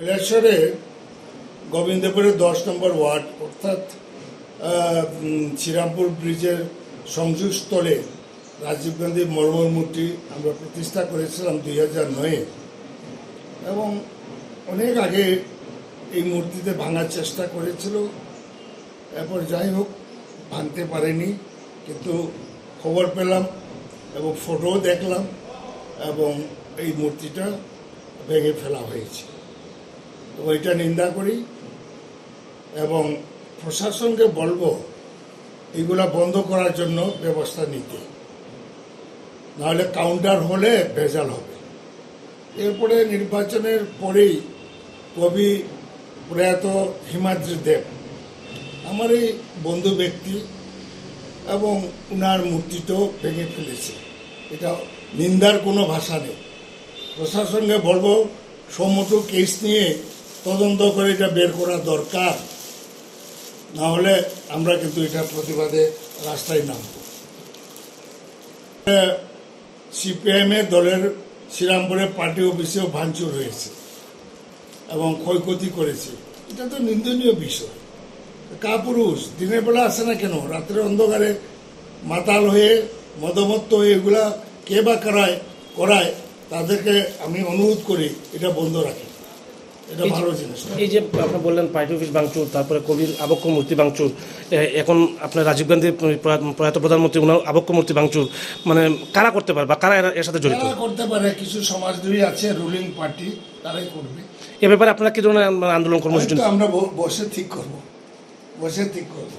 কৈলাসরে গোবিন্দপুরের দশ নম্বর ওয়ার্ড, অর্থাৎ শ্রীরামপুর ব্রিজের সংযোগস্থলে রাজীব গান্ধী মর্মর মূর্তি আমরা প্রতিষ্ঠা করেছিলাম দুই হাজার নয়ে এবং অনেক আগে এই মূর্তিতে ভাঙার চেষ্টা করেছিল। এরপর যাই হোক, ভাঙতে পারেনি, কিন্তু খবর পেলাম এবং ফটোও দেখলাম এবং এই মূর্তিটা ভেঙে ফেলা হয়েছে। ওইটা নিন্দা করি এবং প্রশাসনকে বলব এগুলা বন্ধ করার জন্য ব্যবস্থা নিতে। নাহলে কাউন্টার হলে ভেজাল হবে। এরপরে নির্বাচনের পরেই কবি প্রয়াত হিমাদ্রি দেব, আমার এই বন্ধু ব্যক্তি এবং উনার মূর্তিটাও ভেঙে ফেলেছে। এটা নিন্দার কোনো ভাষা নেই। প্রশাসনকে বলব সমস্ত কেস নিয়ে তদন্ত করে এটা বের করা দরকার। না হলে আমরা কিন্তু এটা প্রতিবাদে রাস্তায় নামব। সিপিআইএমের দলের শ্রীরামপুরে পার্টি অফিসেও ভাঙচুর হয়েছে এবং ক্ষয়ক্ষতি করেছে। এটা তো নিন্দনীয় বিষয়। কাপুরুষ দিনের বেলা আসে না কেন? রাত্রে অন্ধকারে মাতাল হয়ে, মদমত্ত হয়ে এগুলা কে বা করায় করায়, তাদেরকে আমি অনুরোধ করি এটা বন্ধ রাখি। এই যে- আপনি বললেন পার্টি অফিস ভাঙচুর তারপরে কবির আবক্ষ মূর্তি ভাঙচুর এখন আপনার রাজীব গান্ধী প্রয়াত প্রধানমন্ত্রী ওনার আবক্ষ মূর্তি ভাঙচুর মানে কারা করতে পারে বা কারা এর- সাথে জড়িত? করতে পারে কিছু সমাজদ্রোহী আছে রুলিং পার্টি তারাই করবে। এ ব্যাপারে আপনারা কি ধরনের আন্দোলন কর্মসূচি আমরা বসে ঠিক করব বসে ঠিক করব।